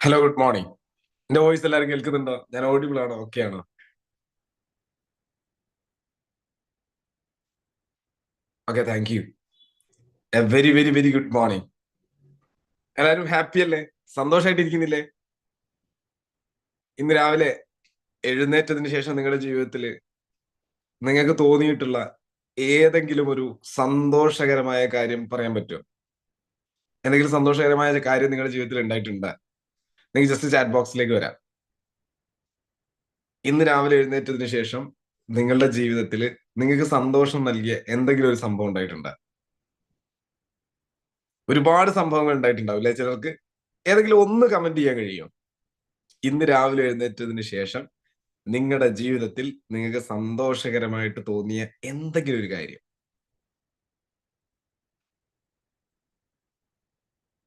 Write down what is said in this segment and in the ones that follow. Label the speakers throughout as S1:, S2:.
S1: Hello good morning എന്റെ voice എല്ലാവരും കേൾക്കുന്നുണ്ടോ? ഞാൻ ഓഡിബിൾ ആണോ? ഓക്കെ ആണോ? Okay thank you very very very good morning എല്ലാവരും ഹാപ്പി അല്ലേ? സന്തോഷമായിട്ടിരിക്കുന്നില്ലേ ഇന്ന് രാവിലെ എഴുന്നേറ്റതിന് ശേഷം നിങ്ങളുടെ ജീവിതത്തിൽ നിങ്ങൾക്ക് തോന്നിയിട്ടുള്ള ഏതെങ്കിലും ഒരു സന്തോഷകരമായ കാര്യം പറയാൻ പറ്റുമോ? എന്തെങ്കിലും സന്തോഷകരമായ കാര്യം നിങ്ങളുടെ ജീവിതത്തിൽ ഉണ്ടായിട്ടുണ്ട്? നിങ്ങൾക്ക് ജസ്റ്റ് ചാറ്റ് ബോക്സിലേക്ക് വരാം. ഇന്ന് രാവിലെ എഴുന്നേറ്റതിന് ശേഷം നിങ്ങളുടെ ജീവിതത്തിൽ നിങ്ങൾക്ക് സന്തോഷം നൽകിയ എന്തെങ്കിലും ഒരു സംഭവം ഉണ്ടായിട്ടുണ്ട്? ഒരുപാട് സംഭവങ്ങൾ ഉണ്ടായിട്ടുണ്ടാവും അല്ലെ ചിലർക്ക്? ഏതെങ്കിലും ഒന്ന് കമന്റ് ചെയ്യാൻ കഴിയും ഇന്ന് രാവിലെ എഴുന്നേറ്റതിന് ശേഷം നിങ്ങളുടെ ജീവിതത്തിൽ നിങ്ങൾക്ക് സന്തോഷകരമായിട്ട് തോന്നിയ എന്തെങ്കിലും ഒരു കാര്യം?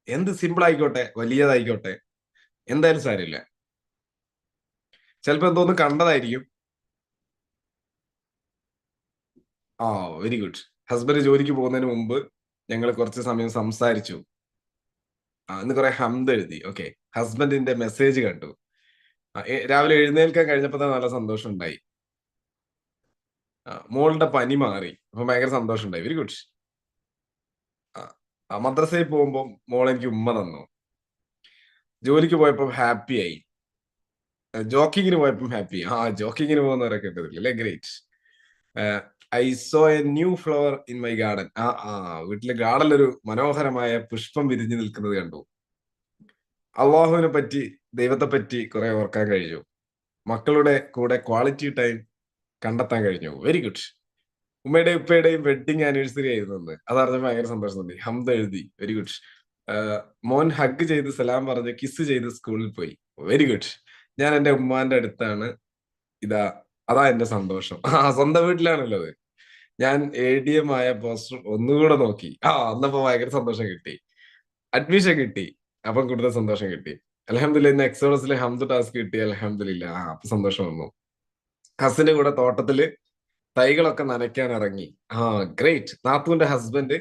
S1: എന്ത് സിമ്പിൾ ആയിക്കോട്ടെ വലിയതായിക്കോട്ടെ എന്തായാലും സാരമില്ല. ചിലപ്പോ എന്തോന്ന് കണ്ടതായിരിക്കും. ആ വെരി ഗുഡ് ഹസ്ബൻഡ് ജോലിക്ക് പോകുന്നതിന് മുമ്പ് ഞങ്ങൾ കുറച്ച് സമയം സംസാരിച്ചു. ആ ഇന്ന് കുറെ ഹംദ് എഴുതി. ഓക്കെ ഹസ്ബൻഡിന്റെ മെസ്സേജ് കണ്ടു. രാവിലെ എഴുന്നേൽക്കാൻ കഴിഞ്ഞപ്പോ നല്ല സന്തോഷം ഉണ്ടായി. മോളുടെ പനി മാറി. അപ്പൊ ഭയങ്കര സന്തോഷം ഉണ്ടായി. വെരി ഗുഡ് മദ്രസയിൽ പോകുമ്പോൾ മോൾ എനിക്ക് ഉമ്മ തന്നു. ജോലിക്ക് പോയപ്പോൾ ഹാപ്പി ആയി. ജോക്കിങ്ങിന് പോയപ്പോൾ ഹാപ്പി ആ ജോക്കിങ്ങിന് പോകുന്നവരൊക്കെ ഉണ്ടതില്ല great I saw a new flower in my garden ആ ആ വീട്ടിലെ ഗാർഡനിൽ ഒരു മനോഹരമായ പുഷ്പം വിരിഞ്ഞു നിൽക്കുന്നത് കണ്ടു. അള്ളാഹുവിനെ പറ്റി ദൈവത്തെ പറ്റി കുറെ ഓർക്കാൻ കഴിഞ്ഞു. മക്കളുടെ കൂടെ ക്വാളിറ്റി ടൈം കണ്ടെത്താൻ കഴിഞ്ഞു. വെരി ഗുഡ് ഉമ്മയുടെയും ഉപ്പയുടെയും വെഡിങ് ആനിവേഴ്സറി ആയിരുന്നു അന്ന്. അതറിഞ്ഞപ്പോൾ ഭയങ്കര സന്തോഷം തോന്നി ഹംദ എഴുതി. വെരി ഗുഡ് മോൻ ഹഗ് ചെയ്ത് സലാം പറഞ്ഞ് കിസ് ചെയ്ത് സ്കൂളിൽ പോയി. വെരി ഗുഡ് ഞാൻ എന്റെ ഉമ്മാന്റെ അടുത്താണ് ഇതാ അതാ എന്റെ സന്തോഷം. ആ സ്വന്തം വീട്ടിലാണുള്ളത് ഞാൻ എ ഡി എം ആയ പോസ്റ്റർ ഒന്നുകൂടെ നോക്കി. ആ അന്നപ്പോ ഭയങ്കര സന്തോഷം കിട്ടി. അഡ്മിഷൻ കിട്ടി. അപ്പം കൂടുതൽ സന്തോഷം കിട്ടി. അലഹമില്ല ഇന്ന് എക്സോഡസിലെ ഹംദ് ടാസ്ക് കിട്ടി. അലഹമില്ല ആ അപ്പൊ സന്തോഷം വന്നു. കസിന്റെ കൂടെ തോട്ടത്തിൽ തൈകളൊക്കെ നനയ്ക്കാൻ ഇറങ്ങി. ആ ഗ്രേറ്റ് നാത്തുവിന്റെ ഹസ്ബൻഡ്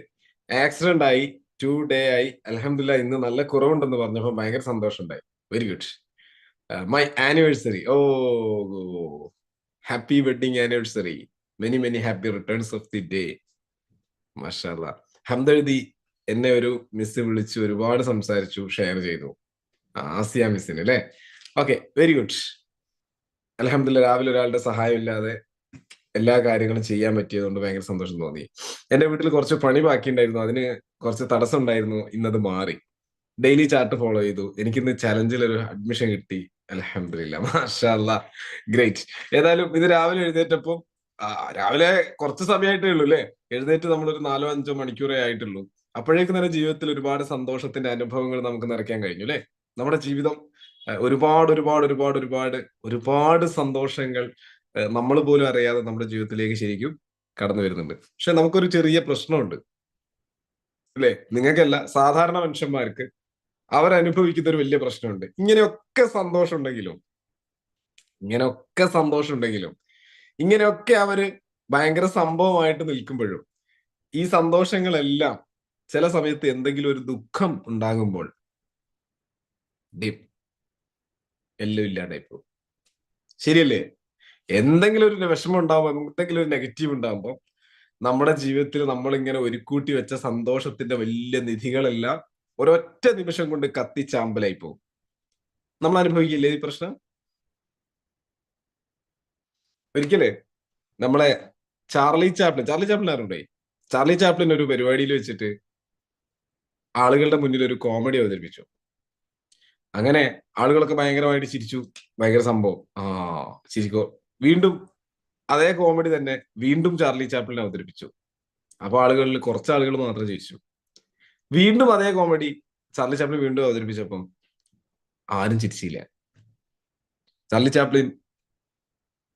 S1: ആക്സിഡന്റ് ആയി. ടു ഡേ ആയി അലഹമില്ല ഇന്ന് നല്ല കുറവുണ്ടെന്ന് പറഞ്ഞപ്പോൾ ഭയങ്കര സന്തോഷം ഉണ്ടായി very good my anniversary oh happy wedding anniversary many many happy returns of the day മഷാല്ല ഹംദെഴുതി എന്നെ ഒരു മിസ് വിളിച്ചു ഒരുപാട് സംസാരിച്ചു ഷെയർ ചെയ്തു. ആസിയ മിസ്സിന് അല്ലേ? ഓക്കെ വെരി ഗുഡ് അലഹമില്ല രാവിലെ ഒരാളുടെ സഹായം ഇല്ലാതെ എല്ലാ കാര്യങ്ങളും ചെയ്യാൻ പറ്റിയതുകൊണ്ട് ഭയങ്കര സന്തോഷം തോന്നി. എന്റെ വീട്ടിൽ കുറച്ച് പണി ബാക്കിയുണ്ടായിരുന്നു. അതിന് കുറച്ച് തടസ്സം ഉണ്ടായിരുന്നു ഇന്നത് മാറി. ഡെയിലി ചാർട്ട് ഫോളോ ചെയ്തു. എനിക്ക് ഇന്ന് ചലഞ്ചിൽ ഒരു അഡ്മിഷൻ കിട്ടി. അലഹമില്ല മാഷാല്ല ഗ്രേറ്റ് ഏതായാലും ഇത് രാവിലെ എഴുന്നേറ്റപ്പോൾ ആ, രാവിലെ കുറച്ച് സമയമായിട്ടേ ഉള്ളൂ അല്ലേ? എഴുന്നേറ്റ് നമ്മളൊരു നാലോ അഞ്ചോ മണിക്കൂറേ ആയിട്ടുള്ളൂ. അപ്പോഴേക്കും തന്നെ ജീവിതത്തിൽ ഒരുപാട് സന്തോഷത്തിന്റെ അനുഭവങ്ങൾ നമുക്ക് നിറയ്ക്കാൻ കഴിഞ്ഞു അല്ലേ? നമ്മുടെ ജീവിതം ഒരുപാട് ഒരുപാട് ഒരുപാട് ഒരുപാട് ഒരുപാട് സന്തോഷങ്ങൾ നമ്മൾ പോലും അറിയാതെ നമ്മുടെ ജീവിതത്തിലേക്ക് ശരിക്കും കടന്നു വരുന്നുണ്ട്. പക്ഷെ നമുക്കൊരു ചെറിയ പ്രശ്നമുണ്ട്. അല്ലേ? നിങ്ങൾക്കല്ല സാധാരണ മനുഷ്യന്മാർക്ക് അവരനുഭവിക്കുന്ന ഒരു വലിയ പ്രശ്നമുണ്ട്. ഇങ്ങനെയൊക്കെ സന്തോഷം ഉണ്ടെങ്കിലും ഇങ്ങനെയൊക്കെ സന്തോഷം ഉണ്ടെങ്കിലും ഇങ്ങനെയൊക്കെ അവർ ഭയങ്കര സംഭവമായിട്ട് നിൽക്കുമ്പോഴും ഈ സന്തോഷങ്ങളെല്ലാം ചില സമയത്ത് എന്തെങ്കിലും ഒരു ദുഃഖം ഉണ്ടാകുമ്പോൾ എല്ലാം ഇല്ലാണ്ടായി പോകും ശരിയല്ലേ? എന്തെങ്കിലും ഒരു വിഷമം ഉണ്ടാവുമ്പോൾ എന്തെങ്കിലും ഒരു നെഗറ്റീവ് ഉണ്ടാകുമ്പോൾ നമ്മുടെ ജീവിതത്തിൽ നമ്മൾ ഇങ്ങനെ ഒരുക്കൂട്ടി വെച്ച സന്തോഷത്തിന്റെ വലിയ നിധികളെല്ലാം ഒരൊറ്റ നിമിഷം കൊണ്ട് കത്തിച്ചാമ്പലായി പോകും. നമ്മൾ അനുഭവിക്കില്ലേ ഈ പ്രശ്നം? ഒരിക്കലേ നമ്മളെ ചാർലി ചാപ്ലിൻ ചാർലി ചാപ്ലിൻ ആരുണ്ടേ? ചാർലി ചാപ്ലിൻ ഒരു പരിപാടിയിൽ വെച്ചിട്ട് ആളുകളുടെ മുന്നിൽ ഒരു കോമഡി അവതരിപ്പിച്ചു. അങ്ങനെ ആളുകളൊക്കെ ഭയങ്കരമായിട്ട് ചിരിച്ചു. ഭയങ്കര സംഭവം. ആ ചിരിക്കോ വീണ്ടും അതേ കോമഡി തന്നെ വീണ്ടും ചാർലി ചാപ്പിളിനെ അവതരിപ്പിച്ചു. അപ്പൊ ആളുകളിൽ കുറച്ച് ആളുകൾ മാത്രം ജയിച്ചു. വീണ്ടും അതേ കോമഡി ചാർലി ചാപ്ലിൻ വീണ്ടും അവതരിപ്പിച്ചപ്പം ആരും ചിരിച്ചില്ല. ചാർലി ചാപ്ലിൻ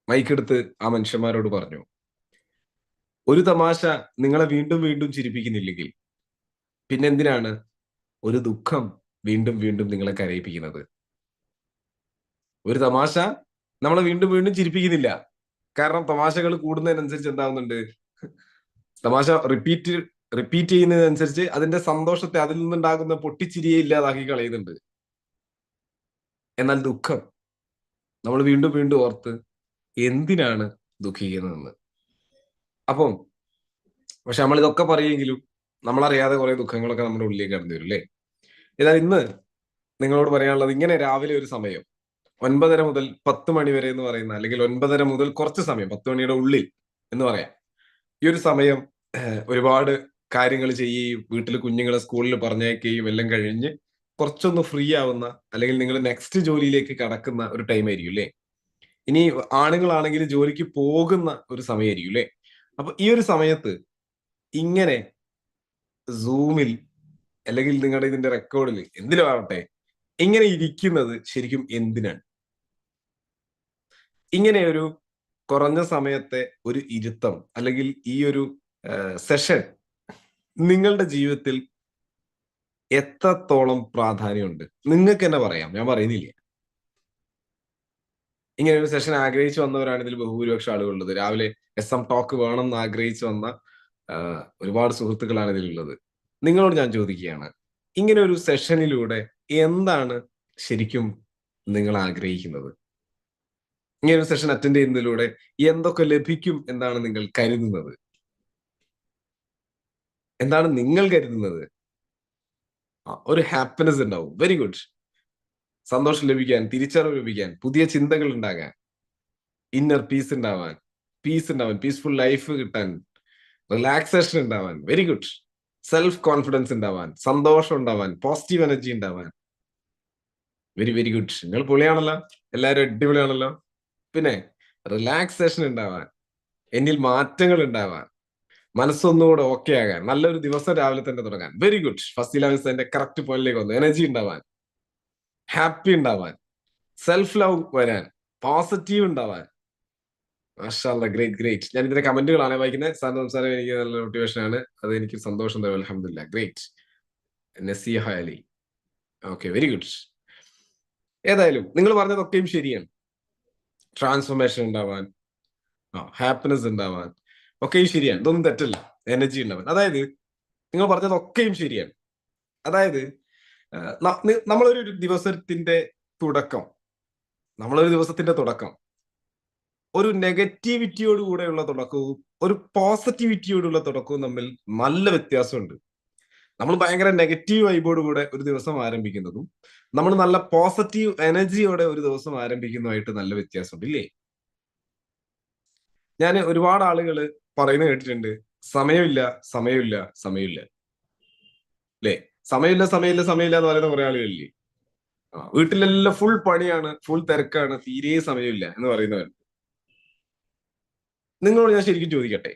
S1: മൈക്കെടുത്ത് ആ മനുഷ്യന്മാരോട് പറഞ്ഞു ഒരു തമാശ നിങ്ങളെ വീണ്ടും വീണ്ടും ചിരിപ്പിക്കുന്നില്ലെങ്കിൽ പിന്നെന്തിനാണ് ഒരു ദുഃഖം വീണ്ടും വീണ്ടും നിങ്ങളെ കരയിപ്പിക്കുന്നത്? ഒരു തമാശ നമ്മളെ വീണ്ടും വീണ്ടും ചിരിപ്പിക്കുന്നില്ല. കാരണം തമാശകൾ കൂടുന്നതിനനുസരിച്ച് എന്താവുന്നുണ്ട്? തമാശ റിപ്പീറ്റ് റിപ്പീറ്റ് ചെയ്യുന്നതിനനുസരിച്ച് അതിന്റെ സന്തോഷത്തെ അതിൽ നിന്നുണ്ടാകുന്ന പൊട്ടിച്ചിരിയെ ഇല്ലാതാക്കി കളയുന്നുണ്ട്. എന്നാൽ ദുഃഖം നമ്മൾ വീണ്ടും വീണ്ടും ഓർത്ത് എന്തിനാണ് ദുഃഖിക്കുന്നതെന്ന്. അപ്പം പക്ഷെ നമ്മൾ ഇതൊക്കെ പറയുമെങ്കിലും നമ്മളറിയാതെ കുറെ ദുഃഖങ്ങളൊക്കെ നമ്മുടെ ഉള്ളിലേക്ക് കടന്നു വരും അല്ലേ? എന്നാൽ ഇന്ന് നിങ്ങളോട് പറയാനുള്ളത് ഇങ്ങനെ രാവിലെ ഒരു സമയം. ഒൻപതര മുതൽ പത്ത് മണി വരെ എന്ന് പറയുന്ന അല്ലെങ്കിൽ ഒൻപതര മുതൽ കുറച്ച് സമയം പത്ത് മണിയുടെ ഉള്ളിൽ എന്ന് പറയാം. ഈ ഒരു സമയം ഒരുപാട് കാര്യങ്ങൾ ചെയ്യുകയും വീട്ടിൽ കുഞ്ഞുങ്ങളെ സ്കൂളിൽ പറഞ്ഞയക്കുകയും എല്ലാം കഴിഞ്ഞ് കുറച്ചൊന്ന് ഫ്രീ ആവുന്ന അല്ലെങ്കിൽ നിങ്ങൾ നെക്സ്റ്റ് ജോലിയിലേക്ക് കടക്കുന്ന ഒരു ടൈം ആയിരിക്കും അല്ലേ? ഇനി ആണുങ്ങളാണെങ്കിൽ ജോലിക്ക് പോകുന്ന ഒരു സമയമായിരിക്കും അല്ലേ? അപ്പൊ ഈ ഒരു സമയത്ത് ഇങ്ങനെ സൂമിൽ അല്ലെങ്കിൽ നിങ്ങളുടെ ഇതിന്റെ റെക്കോർഡിൽ എന്തിലും ആവട്ടെ ഇങ്ങനെ ഇരിക്കുന്നത് ശരിക്കും എന്തിനാണ്? ഇങ്ങനെ ഒരു കുറഞ്ഞ സമയത്തെ ഒരു ഇരുത്തം അല്ലെങ്കിൽ ഈ ഒരു സെഷൻ നിങ്ങളുടെ ജീവിതത്തിൽ എത്രത്തോളം പ്രാധാന്യമുണ്ട്? നിങ്ങൾക്ക് തന്നെ പറയാം. ഞാൻ പറയുന്നില്ല. ഇങ്ങനെ ഒരു സെഷൻ ആഗ്രഹിച്ചു വന്നവരാണ് ഇതിൽ ബഹുഭൂരിപക്ഷം ആളുകളുള്ളത്. രാവിലെ എസ് എം ടോക്ക് വേണം എന്ന് ആഗ്രഹിച്ചു വന്ന ഒരുപാട് സുഹൃത്തുക്കളാണ് ഇതിലുള്ളത്. നിങ്ങളോട് ഞാൻ ചോദിക്കുകയാണ്. ഇങ്ങനെ ഒരു സെഷനിലൂടെ എന്താണ് ശരിക്കും നിങ്ങൾ ആഗ്രഹിക്കുന്നത്? ഇങ്ങനെ ഒരു സെഷൻ അറ്റൻഡ് ചെയ്യുന്നതിലൂടെ എന്തൊക്കെ ലഭിക്കും എന്നാണ് നിങ്ങൾ കരുതുന്നത്? എന്താണ് നിങ്ങൾ കരുതുന്നത്? ഒരു ഹാപ്പിനെസ് ഉണ്ടാവും. വെരി ഗുഡ് സന്തോഷം ലഭിക്കാൻ തിരിച്ചറിവ് ലഭിക്കാൻ പുതിയ ചിന്തകൾ ഉണ്ടാകാൻ ഇന്നർ പീസ് ഉണ്ടാവാൻ പീസ് ഉണ്ടാവാൻ പീസ്ഫുൾ ലൈഫ് കിട്ടാൻ റിലാക്സേഷൻ ഉണ്ടാവാൻ വെരി ഗുഡ് സെൽഫ് കോൺഫിഡൻസ് ഉണ്ടാവാൻ സന്തോഷം ഉണ്ടാവാൻ പോസിറ്റീവ് എനർജി ഉണ്ടാവാൻ. വെരി വെരി ഗുഡ് നിങ്ങൾ പൊളിയാണല്ലോ? എല്ലാവരും അടിപൊളിയാണല്ലോ? പിന്നെ റിലാക്സേഷൻ ഉണ്ടാവാൻ എന്നിൽ മാറ്റങ്ങൾ ഉണ്ടാവാൻ മനസ്സൊന്നുകൂടെ ഓക്കെ ആകാൻ നല്ലൊരു ദിവസം രാവിലെ തന്നെ തുടങ്ങാൻ. വെരി ഗുഡ് ഫസ്റ്റ് ഇലവൻസ് എന്റെ കറക്റ്റ് പോയിന്റിലേക്ക് വന്നു. എനർജി ഉണ്ടാവാൻ ഹാപ്പി ഉണ്ടാവാൻ സെൽഫ് ലവ് വരാൻ പോസിറ്റീവ് ഉണ്ടാവാൻ മാഷാല്ല ഗ്രേറ്റ് ഗ്രേറ്റ് ഞാൻ ഇതിന്റെ കമന്റുകളാണ് വായിക്കുന്നത് സാറിന് സംസാരം എനിക്ക് നല്ല മോട്ടിവേഷൻ ആണ്. അത് എനിക്ക് സന്തോഷം തരും. അലഹമില്ല great Naseeha Ali. Okay very good ഏതായാലും നിങ്ങൾ പറഞ്ഞതൊക്കെയും ശരിയാണ്. ട്രാൻസ്ഫോർമേഷൻ ഉണ്ടാവാൻ. ആ ഹാപ്പിനെസ് ഉണ്ടാവാൻ. ഒക്കെയും ശരിയാണ്. ഇതൊന്നും തെറ്റല്ല. എനർജി ഉണ്ടാവാൻ. അതായത് നിങ്ങൾ പറഞ്ഞതൊക്കെയും ശരിയാണ്. അതായത് നമ്മളൊരു ദിവസത്തിന്റെ തുടക്കം. നമ്മളൊരു ദിവസത്തിന്റെ തുടക്കം. ഒരു നെഗറ്റിവിറ്റിയോട് കൂടെയുള്ള തുടക്കവും ഒരു പോസിറ്റിവിറ്റിയോടുള്ള തുടക്കവും തമ്മിൽ നല്ല വ്യത്യാസമുണ്ട്. നമ്മൾ ഭയങ്കര നെഗറ്റീവ് വൈബോട് കൂടെ ഒരു ദിവസം ആരംഭിക്കുന്നതും നമ്മൾ നല്ല പോസിറ്റീവ് എനർജിയോടെ ഒരു ദിവസം ആരംഭിക്കുന്നതുമായിട്ട് നല്ല വ്യത്യാസമുണ്ട് ഇല്ലേ? ഞാൻ ഒരുപാട് ആളുകൾ പറയുന്നത് കേട്ടിട്ടുണ്ട് സമയമില്ല സമയമില്ല സമയമില്ല. അല്ലേ സമയമില്ല സമയമില്ല സമയമില്ല എന്ന് പറയുന്ന കുറെ ആളുകളില്ലേ? ആ വീട്ടിലെല്ലാം ഫുൾ പണിയാണ് ഫുൾ തിരക്കാണ് തീരെ സമയമില്ല എന്ന് പറയുന്നവരുണ്ട് നിങ്ങളോട് ഞാൻ ശരിക്കും ചോദിക്കട്ടെ?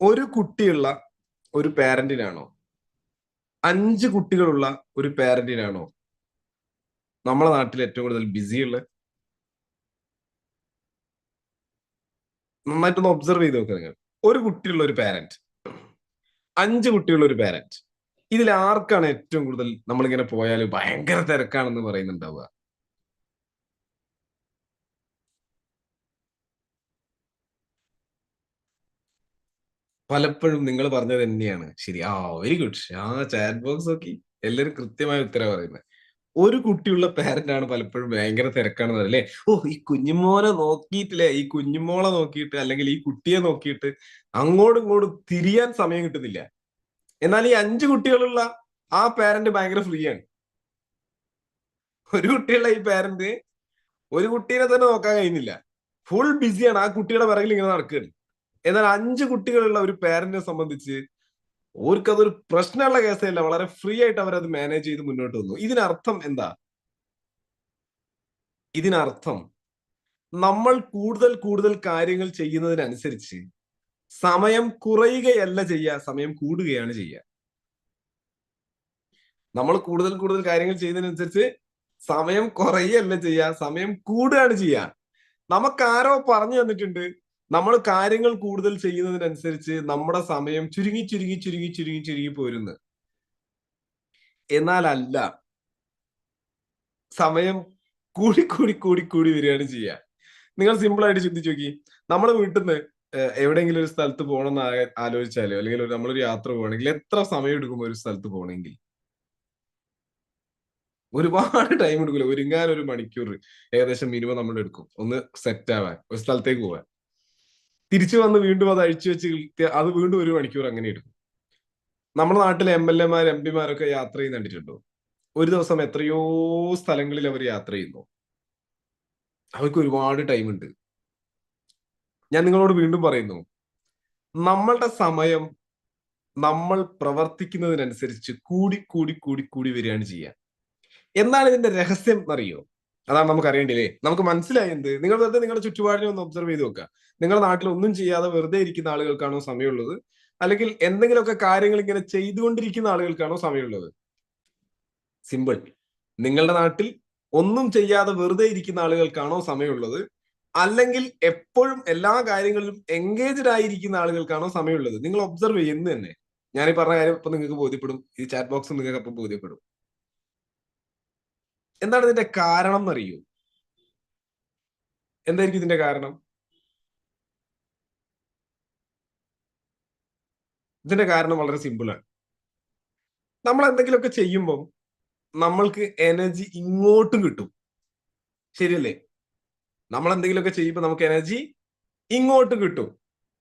S1: ഒരു കുട്ടിയുള്ള ഒരു പാരന്റിനാണോ? അഞ്ച് കുട്ടികളുള്ള ഒരു പാരന്റിനാണോ നമ്മളെ നാട്ടിൽ ഏറ്റവും കൂടുതൽ ബിസിയുള്ള? നന്നായിട്ടൊന്ന് ഒബ്സർവ് ചെയ്ത് നോക്കുക നിങ്ങൾ. ഒരു കുട്ടിയുള്ള ഒരു പാരന്റ് അഞ്ച് കുട്ടിയുള്ള ഒരു പാരന്റ് ഇതിൽ ആർക്കാണ് ഏറ്റവും കൂടുതൽ നമ്മളിങ്ങനെ പോയാൽ ഭയങ്കര തിരക്കാണെന്ന് പറയുന്നുണ്ടാവുക? പലപ്പോഴും നിങ്ങൾ പറഞ്ഞത് തന്നെയാണ്. ശരി ആ വെരി ഗുഡ് ആ ചാറ്റ് ബോക്സ് നോക്കി എല്ലാവരും കൃത്യമായ ഉത്തരം പറയുന്നത് ഒരു കുട്ടിയുള്ള പാരന്റ് ആണ് പലപ്പോഴും ഭയങ്കര തിരക്കാണെന്ന് അല്ലേ ഓ ഈ കുഞ്ഞുമോനെ നോക്കിയിട്ടില്ലേ? ഈ കുഞ്ഞുമോളെ നോക്കിയിട്ട് അല്ലെങ്കിൽ ഈ കുട്ടിയെ നോക്കിയിട്ട് അങ്ങോട്ടും ഇങ്ങോട്ടും തിരിയാൻ സമയം കിട്ടുന്നില്ല. എന്നാൽ ഈ അഞ്ച് കുട്ടികളുള്ള ആ പാരന്റ് ഭയങ്കര ഫ്രീ ആണ്. ഒരു കുട്ടിയുള്ള ഈ പാരന്റ് ഒരു കുട്ടീനെ തന്നെ നോക്കാൻ കഴിയുന്നില്ല. ഫുൾ ബിസിയാണ് ആ കുട്ടിയുടെ പിറകിൽ ഇങ്ങനെ നടക്കുകയാണ്. എന്നാൽ അഞ്ച് കുട്ടികളുള്ള ഒരു പേരന്റിനെ സംബന്ധിച്ച് അവർക്ക് അതൊരു പ്രശ്നമുള്ള കേസല്ല. വളരെ ഫ്രീ ആയിട്ട് അവരത് മാനേജ് ചെയ്ത് മുന്നോട്ട് വന്നു. ഇതിനർത്ഥം എന്താ? ഇതിനർത്ഥം നമ്മൾ കൂടുതൽ കൂടുതൽ കാര്യങ്ങൾ ചെയ്യുന്നതിനനുസരിച്ച് സമയം കുറയുകയല്ല ചെയ്യുക സമയം കൂടുകയാണ് ചെയ്യുക. നമ്മൾ കൂടുതൽ കൂടുതൽ കാര്യങ്ങൾ ചെയ്യുന്നതിനനുസരിച്ച് സമയം കുറയല്ല ചെയ്യുക സമയം കൂടുകയാണ് ചെയ്യുക. നമുക്കാരോ പറഞ്ഞു തന്നിട്ടുണ്ട് നമ്മൾ കാര്യങ്ങൾ കൂടുതൽ ചെയ്യുന്നതിനനുസരിച്ച് നമ്മുടെ സമയം ചുരുങ്ങി ചുരുങ്ങി ചുരുങ്ങി ചുരുങ്ങി ചുരുങ്ങി പോരുന്നു. എന്നാലല്ല സമയം കൂടി കൂടി കൂടി കൂടി വരികയാണ് ചെയ്യുക. നിങ്ങൾ സിമ്പിൾ ആയിട്ട് ചിന്തിച്ചു നോക്കി. നമ്മുടെ വീട്ടിൽ നിന്ന് എവിടെയെങ്കിലും ഒരു സ്ഥലത്ത് പോകണം എന്ന് ആലോചിച്ചാലോ? അല്ലെങ്കിൽ നമ്മളൊരു യാത്ര പോകണമെങ്കിൽ എത്ര സമയം എടുക്കും ഒരു സ്ഥലത്ത് പോകണമെങ്കിൽ? ഒരുപാട് ടൈം എടുക്കില്ല. ഒരുങ്ങാൻ ഒരു മണിക്കൂർ ഏകദേശം മിനിമം നമ്മൾ എടുക്കും ഒന്ന് സെറ്റ് ആവാൻ ഒരു സ്ഥലത്തേക്ക് പോവാൻ. തിരിച്ചു വന്ന് വീണ്ടും അത് അഴിച്ചു വെച്ച് അത് വീണ്ടും ഒരു മണിക്കൂർ അങ്ങനെ എടുക്കും. നമ്മുടെ നാട്ടിലെ എം എൽ എമാർ എം പിമാരൊക്കെ യാത്ര ചെയ്യുന്ന കണ്ടിട്ടുണ്ടോ? ഒരു ദിവസം എത്രയോ സ്ഥലങ്ങളിൽ അവർ യാത്ര ചെയ്യുന്നു. അവർക്ക് ഒരുപാട് ടൈം ഉണ്ട്. ഞാൻ നിങ്ങളോട് വീണ്ടും പറയുന്നു നമ്മളുടെ സമയം നമ്മൾ പ്രവർത്തിക്കുന്നതിനനുസരിച്ച് കൂടി കൂടി കൂടി കൂടി വരികയാണ് ചെയ്യുക. എന്താണ് ഇതിന്റെ രഹസ്യം എന്നറിയോ? അതാണ് നമുക്ക് അറിയേണ്ടില്ലേ നമുക്ക് മനസ്സിലായി എന്ത്? നിങ്ങൾ വെറുതെ നിങ്ങളുടെ ചുറ്റുപാടിനെ ഒന്ന് ഒബ്സർവ് ചെയ്ത് നോക്കുക. നിങ്ങളുടെ നാട്ടിൽ ഒന്നും ചെയ്യാതെ വെറുതെ ഇരിക്കുന്ന ആളുകൾക്കാണോ സമയമുള്ളത്? അല്ലെങ്കിൽ എന്തെങ്കിലുമൊക്കെ കാര്യങ്ങൾ ഇങ്ങനെ ചെയ്തുകൊണ്ടിരിക്കുന്ന ആളുകൾക്കാണോ സമയമുള്ളത്? സിമ്പിൾ നിങ്ങളുടെ നാട്ടിൽ ഒന്നും ചെയ്യാതെ വെറുതെ ഇരിക്കുന്ന ആളുകൾക്കാണോ സമയമുള്ളത്? അല്ലെങ്കിൽ എപ്പോഴും എല്ലാ കാര്യങ്ങളിലും എൻഗേജ്ഡ് ആയിരിക്കുന്ന ആളുകൾക്കാണോ സമയമുള്ളത്? നിങ്ങൾ ഒബ്സർവ് ചെയ്യുന്നു തന്നെ. ഞാൻ പറഞ്ഞ കാര്യം ഇപ്പൊ നിങ്ങൾക്ക് ബോധ്യപ്പെടും. ഈ ചാറ്റ് ബോക്സ് നിങ്ങൾക്ക് അപ്പം ബോധ്യപ്പെടും. എന്താണ് ഇതിന്റെ കാരണം എന്നറിയൂ? എന്തായിരിക്കും ഇതിന്റെ കാരണം? ഇതിന്റെ കാരണം വളരെ സിമ്പിളാണ് നമ്മൾ എന്തെങ്കിലുമൊക്കെ ചെയ്യുമ്പോൾ നമ്മൾക്ക് എനർജി ഇങ്ങോട്ടും കിട്ടും. ശരിയല്ലേ? നമ്മൾ എന്തെങ്കിലുമൊക്കെ ചെയ്യുമ്പോൾ നമുക്ക് എനർജി ഇങ്ങോട്ടും കിട്ടും.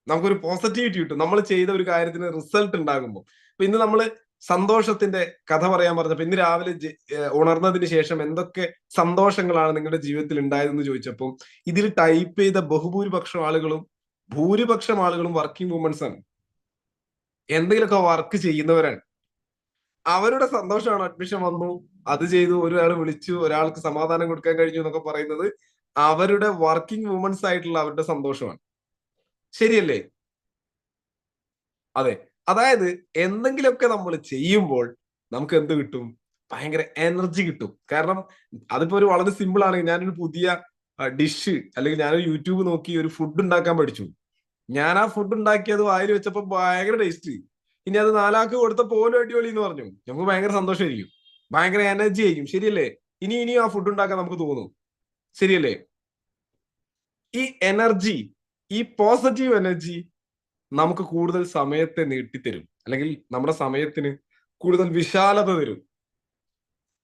S1: നമുക്കൊരു പോസിറ്റിവിറ്റി കിട്ടും. നമ്മൾ ചെയ്ത ഒരു കാര്യത്തിന് റിസൾട്ട് ഉണ്ടാകുമ്പോൾ ഇപ്പൊ ഇന്ന് നമ്മൾ സന്തോഷത്തിന്റെ കഥ പറയാൻ പറഞ്ഞപ്പോ ഇന്ന് രാവിലെ ഉണർന്നതിന് ശേഷം എന്തൊക്കെ സന്തോഷങ്ങളാണ് നിങ്ങളുടെ ജീവിതത്തിൽ ഉണ്ടായതെന്ന് ചോദിച്ചപ്പോൾ ഇതിൽ ടൈപ്പ് ചെയ്ത ബഹുഭൂരിപക്ഷം ആളുകളും ഭൂരിപക്ഷം ആളുകളും വർക്കിംഗ് വുമൻസ് ആണ്. എന്തെങ്കിലുമൊക്കെ വർക്ക് ചെയ്യുന്നവരാണ്. അവരുടെ സന്തോഷമാണ് അഡ്മിഷൻ വന്നു. അത് ചെയ്തു. ഒരാൾ വിളിച്ചു. ഒരാൾക്ക് സമാധാനം കൊടുക്കാൻ കഴിഞ്ഞു എന്നൊക്കെ പറയുന്നത് അവരുടെ വർക്കിംഗ് വുമൻസ് ആയിട്ടുള്ള അവരുടെ സന്തോഷമാണ്. ശരിയല്ലേ? അതെ. അതായത് എന്തെങ്കിലുമൊക്കെ നമ്മൾ ചെയ്യുമ്പോൾ നമുക്ക് എന്ത് കിട്ടും? ഭയങ്കര എനർജി കിട്ടും. കാരണം അതിപ്പോ ഒരു വളരെ സിമ്പിൾ ആണ് ഞാനൊരു പുതിയ ഡിഷ് അല്ലെങ്കിൽ ഞാനൊരു യൂട്യൂബ് നോക്കി ഒരു ഫുഡ് ഉണ്ടാക്കാൻ പഠിച്ചു. ഞാൻ ആ ഫുഡ് ഉണ്ടാക്കിയത് വായിൽ വെച്ചപ്പോ ഭയങ്കര ടേസ്റ്റ് ഇനി അത് നാലാൾക്ക് കൊടുത്ത പോലും അടിപൊളി എന്ന് പറഞ്ഞു. നമുക്ക് ഭയങ്കര സന്തോഷമായിരിക്കും ഭയങ്കര എനർജി ആയിരിക്കും. ശരിയല്ലേ? ഇനി ഇനിയും ആ ഫുഡ് ഉണ്ടാക്കാൻ നമുക്ക് തോന്നും. ശരിയല്ലേ? ഈ എനർജി ഈ പോസിറ്റീവ് എനർജി നമുക്ക് കൂടുതൽ സമയത്തെ നീട്ടിത്തരും. അല്ലെങ്കിൽ നമ്മുടെ സമയത്തിന് കൂടുതൽ വിശാലത തരും.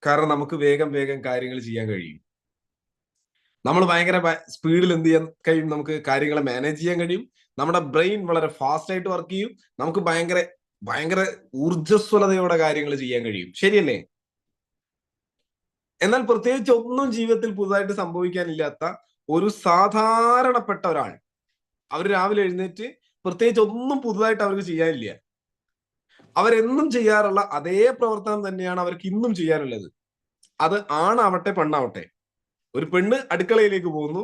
S1: കാരണം നമുക്ക് വേഗം വേഗം കാര്യങ്ങൾ ചെയ്യാൻ കഴിയും. നമ്മൾ ഭയങ്കര സ്പീഡിൽ എന്ത് ചെയ്യാൻ കഴിയും? നമുക്ക് കാര്യങ്ങളെ മാനേജ് ചെയ്യാൻ കഴിയും. നമ്മുടെ ബ്രെയിൻ വളരെ ഫാസ്റ്റ് ആയിട്ട് വർക്ക് ചെയ്യും. നമുക്ക് ഭയങ്കര ഭയങ്കര ഊർജസ്വലതയോടെ കാര്യങ്ങൾ ചെയ്യാൻ കഴിയും. ശരിയല്ലേ? എന്നാൽ പ്രത്യേകിച്ച് ഒന്നും ജീവിതത്തിൽ പുതുതായിട്ട് സംഭവിക്കാനില്ലാത്ത ഒരു സാധാരണപ്പെട്ട ഒരാൾ. അവർ രാവിലെ എഴുന്നേറ്റ് പ്രത്യേകിച്ച് ഒന്നും പുതുതായിട്ട് അവർക്ക് ചെയ്യാനില്ല. അവരെന്നും ചെയ്യാറുള്ള അതേ പ്രവർത്തനം തന്നെയാണ് അവർക്ക് ഇന്നും ചെയ്യാനുള്ളത്. അത് ആണാവട്ടെ പെണ്ണാവട്ടെ. ഒരു പെണ്ണ് അടുക്കളയിലേക്ക് പോകുന്നു.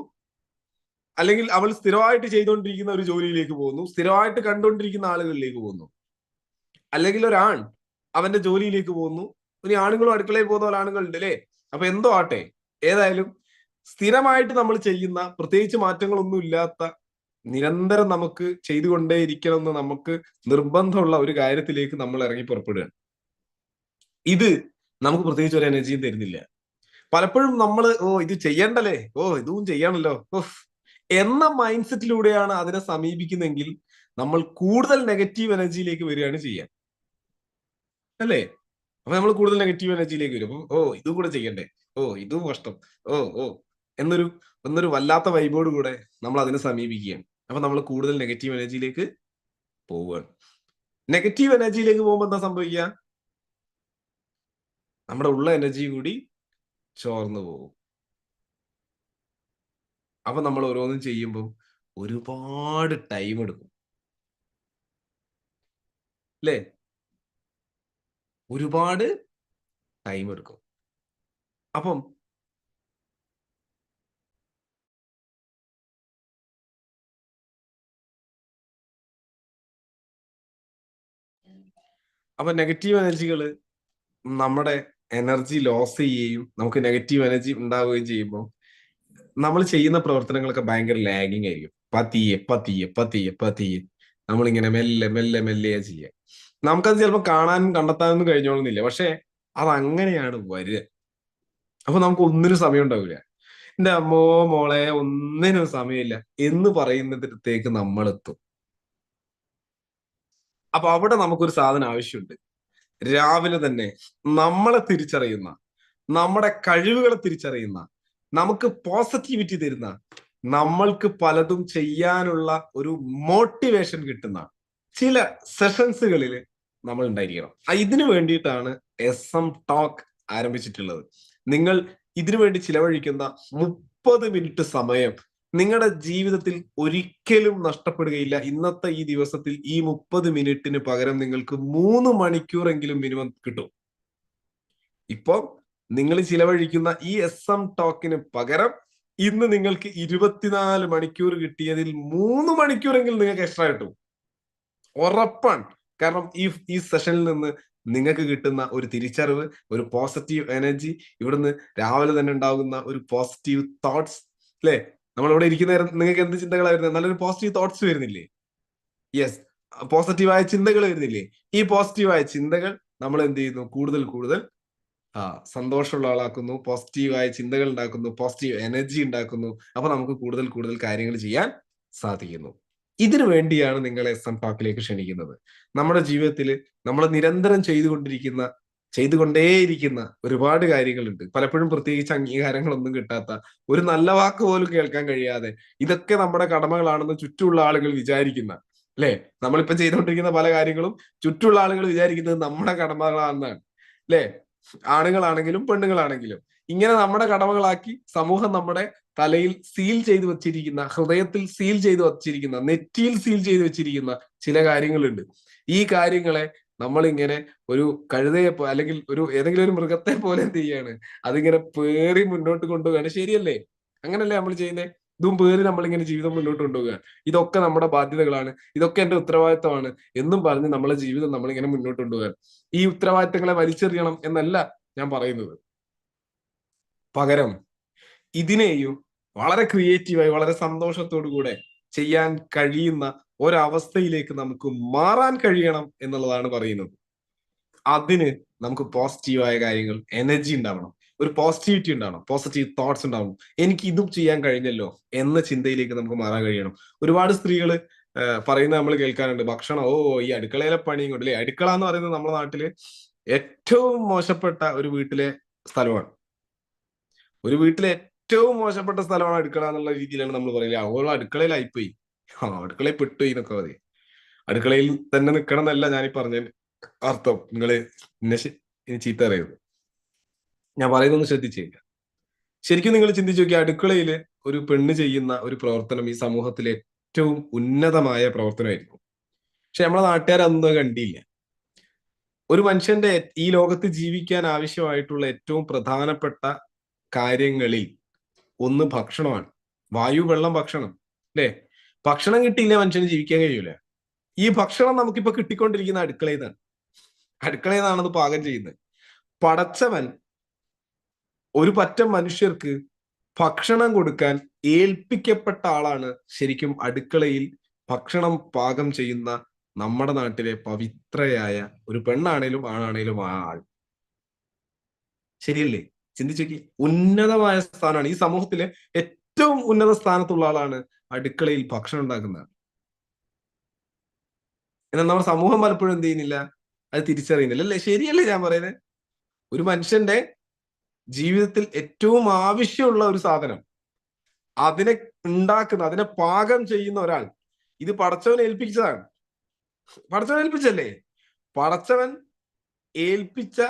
S1: അല്ലെങ്കിൽ അവൾ സ്ഥിരമായിട്ട് ചെയ്തുകൊണ്ടിരിക്കുന്ന ഒരു ജോലിയിലേക്ക് പോകുന്നു. സ്ഥിരമായിട്ട് കണ്ടുകൊണ്ടിരിക്കുന്ന ആളുകളിലേക്ക് പോകുന്നു. അല്ലെങ്കിൽ ഒരാൺ അവന്റെ ജോലിയിലേക്ക് പോകുന്നു. ഇനി ആണുങ്ങളും അടുക്കളയിൽ പോകുന്ന ആണുങ്ങളുണ്ട് അല്ലേ? അപ്പൊ എന്തോ ആട്ടെ ഏതായാലും സ്ഥിരമായിട്ട് നമ്മൾ ചെയ്യുന്ന പ്രത്യേകിച്ച് മാറ്റങ്ങളൊന്നും ഇല്ലാത്ത നിരന്തരം നമുക്ക് ചെയ്തുകൊണ്ടേയിരിക്കണം എന്ന് നമുക്ക് നിർബന്ധമുള്ള ഒരു കാര്യത്തിലേക്ക് നമ്മൾ ഇറങ്ങി പുറപ്പെടുകയാണ് ഇത് നമുക്ക് പ്രത്യേകിച്ച് ഒരു എനർജിയും തരുന്നില്ല. പലപ്പോഴും നമ്മൾ ഓ ഇത് ചെയ്യണ്ടല്ലേ? ഓ ഇതും ചെയ്യണല്ലോ. എന്ന മൈൻഡ് സെറ്റിലൂടെയാണ് അതിനെ സമീപിക്കുന്നെങ്കിൽ നമ്മൾ കൂടുതൽ നെഗറ്റീവ് എനർജിയിലേക്ക് വരികയാണ് ചെയ്യാൻ അല്ലേ? അപ്പൊ നമ്മൾ കൂടുതൽ നെഗറ്റീവ് എനർജിയിലേക്ക് വരും. ഓ ഇതും കൂടെ ചെയ്യണ്ടേ? ഓ ഇതും കഷ്ടം. ഓ ഓ. എന്നൊരു എന്നൊരു വല്ലാത്ത വൈബോട് കൂടെ നമ്മൾ അതിനെ സമീപിക്കുകയാണ്. അപ്പൊ നമ്മൾ കൂടുതൽ നെഗറ്റീവ് എനർജിയിലേക്ക് പോവുകയാണ്. നെഗറ്റീവ് എനർജിയിലേക്ക് പോകുമ്പോൾ എന്താ സംഭവിക്കുക? നമ്മുടെ ഉള്ള എനർജി കൂടി ചോർന്നു പോകും. അപ്പൊ നമ്മൾ ഓരോന്നും ചെയ്യുമ്പോൾ ഒരുപാട് ടൈം എടുക്കും. അല്ലേ ഒരുപാട് ടൈം എടുക്കും. അപ്പം അപ്പൊ നെഗറ്റീവ് എനർജികൾ നമ്മുടെ എനർജി ലോസ് ചെയ്യുകയും നമുക്ക് നെഗറ്റീവ് എനർജി ഉണ്ടാവുകയും ചെയ്യുമ്പോൾ നമ്മൾ ചെയ്യുന്ന പ്രവർത്തനങ്ങളൊക്കെ ഭയങ്കര ലാഗിങ് ആയിരിക്കും. പതിയെ പതിയെ പതിയെ പതിയെ. നമ്മളിങ്ങനെ മെല്ലെ മെല്ലെ മെല്ലെയാ ചെയ്യുക. നമുക്കത് ചിലപ്പോൾ കാണാനും കണ്ടെത്താനൊന്നും കഴിഞ്ഞോളുന്നില്ല. പക്ഷെ അത് അങ്ങനെയാണ് വരിക. അപ്പൊ നമുക്ക് ഒന്നിനും സമയം ഉണ്ടാവില്ല. എന്റെ അമ്മോ മോളെ ഒന്നിനും സമയമില്ല എന്ന് പറയുന്നതിടത്തേക്ക് നമ്മൾ എത്തും അപ്പൊ അവിടെ നമുക്കൊരു സാധനം ആവശ്യമുണ്ട്. രാവിലെ തന്നെ നമ്മളെ തിരിച്ചറിയുന്ന നമ്മുടെ കഴിവുകളെ തിരിച്ചറിയുന്ന നമുക്ക് പോസിറ്റിവിറ്റി തരുന്ന നമ്മൾക്ക് പലതും ചെയ്യാനുള്ള ഒരു മോട്ടിവേഷൻ കിട്ടുന്ന ചില സെഷൻസുകളിൽ നമ്മൾ ഉണ്ടായിരിക്കണം. ഇതിനു വേണ്ടിയിട്ടാണ് എസ് എം ടോക്ക് ആരംഭിച്ചിട്ടുള്ളത്. നിങ്ങൾ ഇതിനു വേണ്ടി ചിലവഴിക്കുന്ന മുപ്പത് മിനിറ്റ് സമയം നിങ്ങളുടെ ജീവിതത്തിൽ ഒരിക്കലും നഷ്ടപ്പെടുകയില്ല. ഇന്നത്തെ ഈ ദിവസത്തിൽ ഈ മുപ്പത് മിനിറ്റിന് പകരം നിങ്ങൾക്ക് മൂന്ന് മണിക്കൂറെങ്കിലും മിനിമം കിട്ടും. ഇപ്പൊ നിങ്ങൾ ചിലവഴിക്കുന്ന ഈ എസ് എം ടോക്കിന് പകരം ഇന്ന് നിങ്ങൾക്ക് ഇരുപത്തിനാല് മണിക്കൂർ കിട്ടിയതിൽ മൂന്ന് മണിക്കൂറെങ്കിലും നിങ്ങൾക്ക് എക്സ്ട്രാ കിട്ടും. ഉറപ്പാണ്. കാരണം ഈ ഈ സെഷനിൽ നിന്ന് നിങ്ങൾക്ക് കിട്ടുന്ന ഒരു തിരിച്ചറിവ് ഒരു പോസിറ്റീവ് എനർജി ഇവിടുന്ന് രാവിലെ തന്നെ ഉണ്ടാകുന്ന ഒരു പോസിറ്റീവ് തോട്ട്സ് അല്ലേ നമ്മളിവിടെ ഇരിക്കുന്ന നേരം നിങ്ങൾക്ക് എന്ത് ചിന്തകളാണ് വരുന്നത്? നല്ലൊരു പോസിറ്റീവ് തോട്ട്സ് വരുന്നില്ലേ? യെസ് പോസിറ്റീവായ ചിന്തകൾ വരുന്നില്ലേ? ഈ പോസിറ്റീവായ ചിന്തകൾ നമ്മൾ എന്ത് ചെയ്യുന്നു? കൂടുതൽ കൂടുതൽ ആ സന്തോഷമുള്ള ആളാക്കുന്നു. പോസിറ്റീവായ ചിന്തകൾ ഉണ്ടാക്കുന്നു. പോസിറ്റീവ് എനർജി ഉണ്ടാക്കുന്നു. അപ്പൊ നമുക്ക് കൂടുതൽ കൂടുതൽ കാര്യങ്ങൾ ചെയ്യാൻ സാധിക്കുന്നു. ഇതിനു വേണ്ടിയാണ് നിങ്ങൾ എസ് എം ടോക്കിലേക്ക് ക്ഷണിക്കുന്നത്. നമ്മുടെ ജീവിതത്തിൽ നമ്മൾ നിരന്തരം ചെയ്തുകൊണ്ടിരിക്കുന്ന ചെയ്തുകൊണ്ടേയിരിക്കുന്ന ഒരുപാട് കാര്യങ്ങളുണ്ട്. പലപ്പോഴും പ്രത്യേകിച്ച് അംഗീകാരങ്ങളൊന്നും കിട്ടാത്ത ഒരു നല്ല വാക്ക് പോലും കേൾക്കാൻ കഴിയാതെ ഇതൊക്കെ നമ്മുടെ കടമകളാണെന്ന് ചുറ്റുമുള്ള ആളുകൾ വിചാരിക്കുന്ന അല്ലെ? നമ്മളിപ്പോ ചെയ്തുകൊണ്ടിരിക്കുന്ന പല കാര്യങ്ങളും ചുറ്റുള്ള ആളുകൾ വിചാരിക്കുന്നത് നമ്മുടെ കടമകളാണെന്നാണ് അല്ലെ? ആണുങ്ങളാണെങ്കിലും പെണ്ണുങ്ങളാണെങ്കിലും. ഇങ്ങനെ നമ്മുടെ കടമകളാക്കി സമൂഹം നമ്മുടെ തലയിൽ സീൽ ചെയ്ത് വച്ചിരിക്കുന്ന ഹൃദയത്തിൽ സീൽ ചെയ്ത് വച്ചിരിക്കുന്ന നെറ്റിയിൽ സീൽ ചെയ്ത് വെച്ചിരിക്കുന്ന ചില കാര്യങ്ങളുണ്ട്. ഈ കാര്യങ്ങളെ നമ്മളിങ്ങനെ ഒരു കഴുതയെ അല്ലെങ്കിൽ ഒരു ഏതെങ്കിലും ഒരു മൃഗത്തെ പോലെ എന്ത് ചെയ്യാണ്? അതിങ്ങനെ പേറി മുന്നോട്ട് കൊണ്ടുപോകാണ് ശരിയല്ലേ? അങ്ങനല്ലേ നമ്മൾ ചെയ്യുന്നത് ഇതും പേറി നമ്മളിങ്ങനെ ജീവിതം മുന്നോട്ട് കൊണ്ടുപോകുക ഇതൊക്കെ നമ്മുടെ ബാധ്യതകളാണ്. ഇതൊക്കെ എന്റെ ഉത്തരവാദിത്തമാണ് എന്നും പറഞ്ഞ് നമ്മളെ ജീവിതം നമ്മളിങ്ങനെ മുന്നോട്ട് കൊണ്ടുപോകാൻ ഈ ഉത്തരവാദിത്തങ്ങളെ വലിച്ചെറിയണം എന്നല്ല ഞാൻ പറയുന്നത്. പകരം ഇതിനെയും വളരെ ക്രിയേറ്റീവായി വളരെ സന്തോഷത്തോടു കൂടെ ചെയ്യാൻ കഴിയുന്ന ഒരവസ്ഥയിലേക്ക് നമുക്ക് മാറാൻ കഴിയണം എന്നുള്ളതാണ് പറയുന്നത്. അതിന് നമുക്ക് പോസിറ്റീവായ കാര്യങ്ങൾ എനർജി ഉണ്ടാവണം. ഒരു പോസിറ്റിവിറ്റി ഉണ്ടാവണം. പോസിറ്റീവ് തോട്ട്സ് ഉണ്ടാവണം. എനിക്ക് ഇതും ചെയ്യാൻ കഴിഞ്ഞല്ലോ എന്ന ചിന്തയിലേക്ക് നമുക്ക് മാറാൻ കഴിയണം. ഒരുപാട് സ്ത്രീകൾ പറയുന്നത് നമ്മൾ കേൾക്കാറുണ്ട്. ഭക്ഷണം ഓ ഈ അടുക്കളയിലെ പണിയും കൊണ്ട് അല്ലെ? അടുക്കള എന്ന് പറയുന്നത് നമ്മുടെ നാട്ടിൽ ഏറ്റവും മോശപ്പെട്ട ഒരു വീട്ടിലെ സ്ഥലമാണ്. ഒരു വീട്ടിലെ ഏറ്റവും മോശപ്പെട്ട സ്ഥലമാണ് അടുക്കള എന്നുള്ള രീതിയിലാണ് നമ്മൾ പറയുന്നത് അവൾ അടുക്കളയിലായിപ്പോയി അടുക്കളയിൽ പെട്ടുപോയി എന്നൊക്കെ മതി. അടുക്കളയിൽ തന്നെ നിൽക്കണം എന്നല്ല ഞാൻ പറഞ്ഞ അർത്ഥം. നിങ്ങൾ ഇനി ചീത്ത അറിയരുത് ഞാൻ പറയുന്നൊന്ന് ശ്രദ്ധിച്ചില്ല ശരിക്കും നിങ്ങൾ ചിന്തിച്ചു നോക്കി അടുക്കളയിൽ ഒരു പെണ്ണ് ചെയ്യുന്ന ഒരു പ്രവർത്തനം ഈ സമൂഹത്തിലെ ഏറ്റവും ഉന്നതമായ പ്രവർത്തനമായിരിക്കും. പക്ഷെ നമ്മളെ നാട്ടുകാർ കണ്ടില്ല. ഒരു മനുഷ്യന്റെ ഈ ലോകത്ത് ജീവിക്കാൻ ആവശ്യമായിട്ടുള്ള ഏറ്റവും പ്രധാനപ്പെട്ട കാര്യങ്ങളിൽ ഒന്ന് ഭക്ഷണമാണ്. വായു വെള്ളം ഭക്ഷണം. അല്ലേ? ഭക്ഷണം കിട്ടിയില്ലേ മനുഷ്യന് ജീവിക്കാൻ കഴിയൂല? ഈ ഭക്ഷണം നമുക്കിപ്പോ കിട്ടിക്കൊണ്ടിരിക്കുന്ന അടുക്കളയിൽ നിന്നാണ് അടുക്കളയിൽ പാകം ചെയ്യുന്നത്. പടച്ചവൻ ഒരു പറ്റം മനുഷ്യർക്ക് ഭക്ഷണം കൊടുക്കാൻ ഏൽപ്പിക്കപ്പെട്ട ആളാണ് ശരിക്കും അടുക്കളയിൽ ഭക്ഷണം പാകം ചെയ്യുന്ന നമ്മുടെ നാട്ടിലെ പവിത്രയായ ഒരു പെണ്ണാണേലും ആണാണേലും ആ ആൾ. ശരിയല്ലേ? ചിന്തിച്ചേക്ക് ഉന്നതമായ സ്ഥാനമാണ് ഈ സമൂഹത്തിലെ ഏറ്റവും ഉന്നത സ്ഥാനത്തുള്ള ആളാണ് അടുക്കളയിൽ ഭക്ഷണം ഉണ്ടാക്കുന്നതാണ്. എന്നാൽ നമ്മുടെ സമൂഹം പലപ്പോഴും എന്ത് ചെയ്യുന്നില്ല? അത് തിരിച്ചറിയുന്നില്ല. അല്ലേ? ശരിയല്ലേ ഞാൻ പറയുന്നത് ഒരു മനുഷ്യന്റെ ജീവിതത്തിൽ ഏറ്റവും ആവശ്യമുള്ള ഒരു സാധനം അതിനെ ഉണ്ടാക്കുന്ന അതിനെ പാകം ചെയ്യുന്ന ഒരാൾ ഇത് പടച്ചവൻ ഏൽപ്പിച്ചതാണ്. പടച്ചവൻ ഏൽപ്പിച്ചല്ലേ? പടച്ചവൻ ഏൽപ്പിച്ച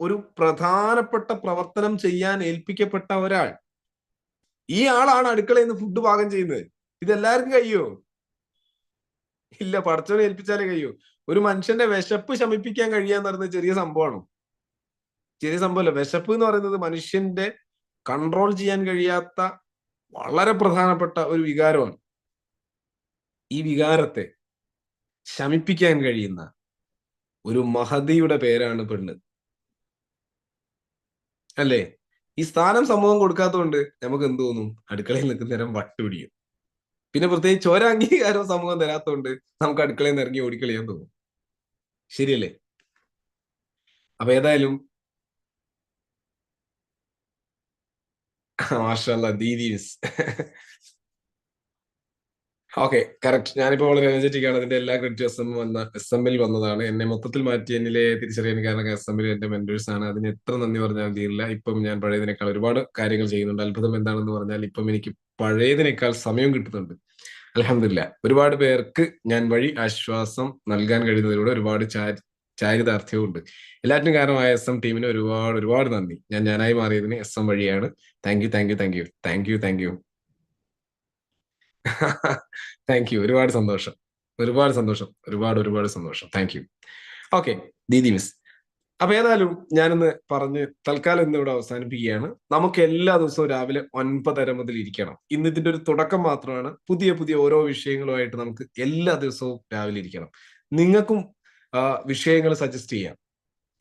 S1: ഒരു പ്രധാനപ്പെട്ട പ്രവർത്തനം ചെയ്യാൻ ഏൽപ്പിക്കപ്പെട്ട ഒരാൾ. ഈ ആളാണ് അടുക്കളയിൽ നിന്ന് ഫുഡ് പാകം ചെയ്യുന്നത്. ഇതെല്ലാവർക്കും കഴിയോ? ഇല്ല പടച്ചവനെ ഏൽപ്പിച്ചാലേ കഴിയൂ. ഒരു മനുഷ്യന്റെ വിശപ്പ് ശമിപ്പിക്കാൻ കഴിയാന്ന് പറയുന്നത് ചെറിയ സംഭവമാണ്. ചെറിയ സംഭവമല്ല. വിശപ്പ് എന്ന് പറയുന്നത് മനുഷ്യന്റെ കൺട്രോൾ ചെയ്യാൻ കഴിയാത്ത വളരെ പ്രധാനപ്പെട്ട ഒരു വികാരമാണ്. ഈ വികാരത്തെ ശമിപ്പിക്കാൻ കഴിയുന്ന ഒരു മഹതിയുടെ പേരാണ് പെണ്ണ്. അല്ലേ? ഈ സ്ഥാനം സമൂഹം കൊടുക്കാത്തതുകൊണ്ട് നമുക്ക് എന്ത് തോന്നും? അടുക്കളയിൽ നിൽക്കുന്ന നേരം വട്ടുപിടിക്കും. പിന്നെ പ്രത്യേകിച്ച് ഒരംഗീകാരം സമൂഹം തരാത്തതുകൊണ്ട് നമുക്ക് അടുക്കളയിൽ നിന്ന് ഇറങ്ങി ഓടിക്കളിയാൻ തോന്നും. ശരിയല്ലേ? അപ്പൊ ഏതായാലും മാഷല്ല ദീദി മിസ്. Okay correct. ഞാനിപ്പോൾ വളരെ എനർജറ്റിക് ആണ്. അതിന്റെ എല്ലാ ക്രെഡിറ്റ് എസ് എം വന്ന എസ് എമ്മിൽ വന്നതാണ്. എന്നെ മൊത്തത്തിൽ മാറ്റി എന്നിലെ തിരിച്ചറിയാൻ കാരണം എസ് എമ്മിൽ എന്റെ മെന്റേഴ്സ് ആണ്. അതിന് എത്ര നന്ദി പറഞ്ഞാൽ തീരില്ല. ഇപ്പം ഞാൻ പഴയതിനേക്കാൾ ഒരുപാട് കാര്യങ്ങൾ ചെയ്യുന്നുണ്ട്. അത്ഭുതം എന്താണെന്ന് പറഞ്ഞാൽ ഇപ്പം എനിക്ക് പഴയതിനേക്കാൾ സമയം കിട്ടുന്നുണ്ട്. അലഹമില്ല ഒരുപാട് പേർക്ക് ഞാൻ വഴി ആശ്വാസം നൽകാൻ കഴിയുന്നതിലൂടെ ഒരുപാട് ചാരി ചാരിതാർത്ഥ്യവും ഉണ്ട് എല്ലാറ്റിനും കാരണമായ എസ് എം ടീമിന് ഒരുപാട് ഒരുപാട് നന്ദി. ഞാൻ ഞാനായി മാറിയതിന് എസ് എം വഴിയാണ്. Thank you thank you thank you thank you thank you thank you ഒരുപാട് സന്തോഷം. ഒരുപാട് സന്തോഷം. ഒരുപാട് ഒരുപാട് സന്തോഷം. Thank you okay Didi miss അപ്പൊ ഏതായാലും ഞാനിന്ന് പറഞ്ഞ് തൽക്കാലം ഇന്ന് ഇവിടെ അവസാനിപ്പിക്കുകയാണ്. നമുക്ക് എല്ലാ ദിവസവും രാവിലെ ഒൻപതര മുതൽ ഇരിക്കണം. ഇന്ന് ഇതിന്റെ ഒരു തുടക്കം മാത്രമാണ്. പുതിയ പുതിയ ഓരോ വിഷയങ്ങളുമായിട്ട് നമുക്ക് എല്ലാ ദിവസവും രാവിലെ ഇരിക്കണം. നിങ്ങൾക്കും വിഷയങ്ങൾ സജസ്റ്റ് ചെയ്യാം.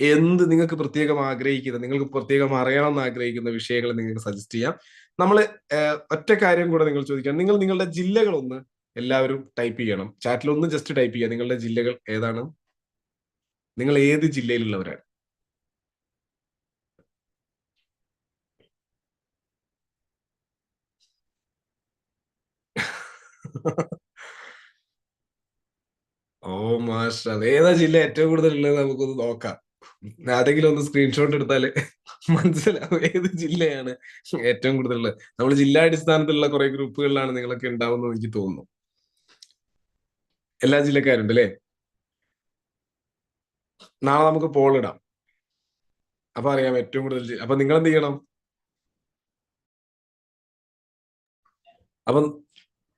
S1: എന്ത് നിങ്ങൾക്ക് പ്രത്യേകം ആഗ്രഹിക്കുന്ന നിങ്ങൾക്ക് പ്രത്യേകം അറിയണമെന്ന് ആഗ്രഹിക്കുന്ന വിഷയങ്ങൾ നിങ്ങൾക്ക് സജസ്റ്റ് ചെയ്യാം. നമ്മൾ ഒറ്റ കാര്യം കൂടെ നിങ്ങൾ ചോദിക്കാം നിങ്ങൾ നിങ്ങളുടെ ജില്ലകളൊന്ന് എല്ലാവരും ടൈപ്പ് ചെയ്യണം. ചാറ്റിലൊന്ന് ജസ്റ്റ് ടൈപ്പ് ചെയ്യുക. നിങ്ങളുടെ ജില്ലകൾ ഏതാണ്? നിങ്ങൾ ഏത് ജില്ലയിലുള്ളവരാണ്? ഓ മാഷ ഏതാ ജില്ല ഏറ്റവും കൂടുതൽ ഉള്ളത് നമുക്കൊന്ന് നോക്കാം. ആരെങ്കിലും ഒന്ന് സ്ക്രീൻഷോട്ട് എടുത്താൽ മനസ്സിലാവും ഏത് ജില്ലയാണ് ഏറ്റവും കൂടുതൽ ഉള്ളത് നമ്മൾ ജില്ലാടിസ്ഥാനത്തിലുള്ള കുറെ ഗ്രൂപ്പുകളിലാണ് നിങ്ങളൊക്കെ ഉണ്ടാവുന്നത് എനിക്ക് തോന്നുന്നു. എല്ലാ ജില്ലക്കാരുണ്ട് അല്ലേ നാളെ നമുക്ക് പോൾ ഇടാം. അപ്പൊ അറിയാം ഏറ്റവും കൂടുതൽ അപ്പൊ നിങ്ങൾ എന്ത് ചെയ്യണം? അപ്പം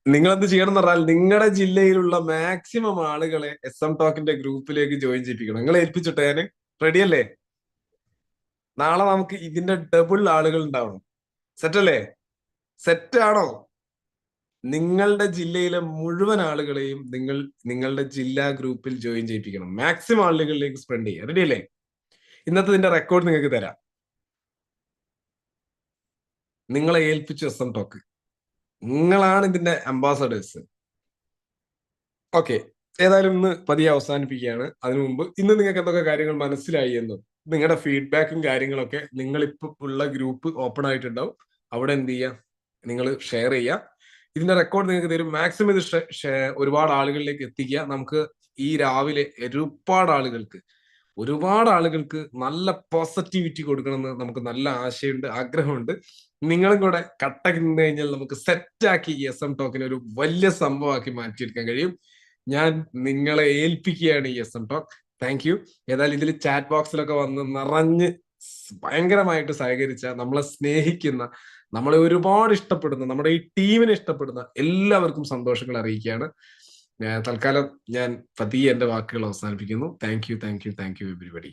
S1: നിങ്ങൾ എന്ത് ചെയ്യണം എന്ന് പറഞ്ഞാൽ നിങ്ങളുടെ ജില്ലയിലുള്ള മാക്സിമം ആളുകളെ എസ് എം ടോക്കിന്റെ ഗ്രൂപ്പിലേക്ക് ജോയിൻ ചെയ്യിപ്പിക്കണം. നിങ്ങൾ ഏൽപ്പിച്ചിട്ട് ഞാൻ റെഡി അല്ലേ? നാളെ നമുക്ക് ഇതിന്റെ ഡബിൾ ആളുകൾ ഉണ്ടാവണം. സെറ്റ് അല്ലേ? സെറ്റ് ആണോ? നിങ്ങളുടെ ജില്ലയിലെ മുഴുവൻ ആളുകളെയും നിങ്ങൾ നിങ്ങളുടെ ജില്ലാ ഗ്രൂപ്പിൽ ജോയിൻ ചെയ്യിപ്പിക്കണം. മാക്സിമം ആളുകളിലേക്ക് സ്പ്രെഡ് ചെയ്യുക. റെഡി അല്ലേ? ഇന്നത്തെ ഇതിന്റെ റെക്കോർഡ് നിങ്ങൾക്ക് തരാം. നിങ്ങളെ ഏൽപ്പിച്ചു എസ് എം ടോക്ക് നിങ്ങളാണ് ഇതിന്റെ അംബാസഡേഴ്സ് ഓക്കെ ഏതായാലും ഇന്ന് പതിയെ അവസാനിപ്പിക്കുകയാണ്. അതിനു മുമ്പ് ഇന്ന് നിങ്ങൾക്ക് എന്തൊക്കെ കാര്യങ്ങൾ മനസ്സിലായി എന്നും നിങ്ങളുടെ ഫീഡ്ബാക്കും കാര്യങ്ങളൊക്കെ നിങ്ങൾ ഇപ്പൊ ഉള്ള ഗ്രൂപ്പ് ഓപ്പൺ ആയിട്ടുണ്ടാവും. അവിടെ എന്ത് ചെയ്യുക? നിങ്ങൾ ഷെയർ ചെയ്യുക. ഇതിന്റെ റെക്കോർഡ് നിങ്ങൾക്ക് തരും. മാക്സിമം ഇത് ഒരുപാട് ആളുകളിലേക്ക് എത്തിക്കുക. നമുക്ക് ഈ രാവിലെ ഒരുപാട് ആളുകൾക്ക് ഒരുപാട് ആളുകൾക്ക് നല്ല പോസിറ്റിവിറ്റി കൊടുക്കണമെന്ന് നമുക്ക് നല്ല ആശയമുണ്ട് ആഗ്രഹമുണ്ട്. നിങ്ങളും കൂടെ കട്ടക്ക് നിന്ന് കഴിഞ്ഞാൽ നമുക്ക് സെറ്റാക്കി എസ് എം ടോക്കിനെ ഒരു വലിയ സംഭവമാക്കി മാറ്റിയെടുക്കാൻ കഴിയും. ഞാൻ നിങ്ങളെ ഏൽപ്പിക്കുകയാണ് ഈ S M talk thank you ഏതായാലും ഇതിൽ ചാറ്റ് ബോക്സിലൊക്കെ വന്ന് നിറഞ്ഞ് ഭയങ്കരമായിട്ട് സഹകരിച്ച നമ്മളെ സ്നേഹിക്കുന്ന നമ്മളെ ഒരുപാട് ഇഷ്ടപ്പെടുന്ന നമ്മുടെ ഈ ടീമിനെ ഇഷ്ടപ്പെടുന്ന എല്ലാവർക്കും സന്തോഷങ്ങൾ അറിയിക്കുകയാണ്. തൽക്കാലം ഞാൻ പതിയെ എന്റെ വാക്കുകൾ അവസാനിപ്പിക്കുന്നു. Thank you thank you thank you everybody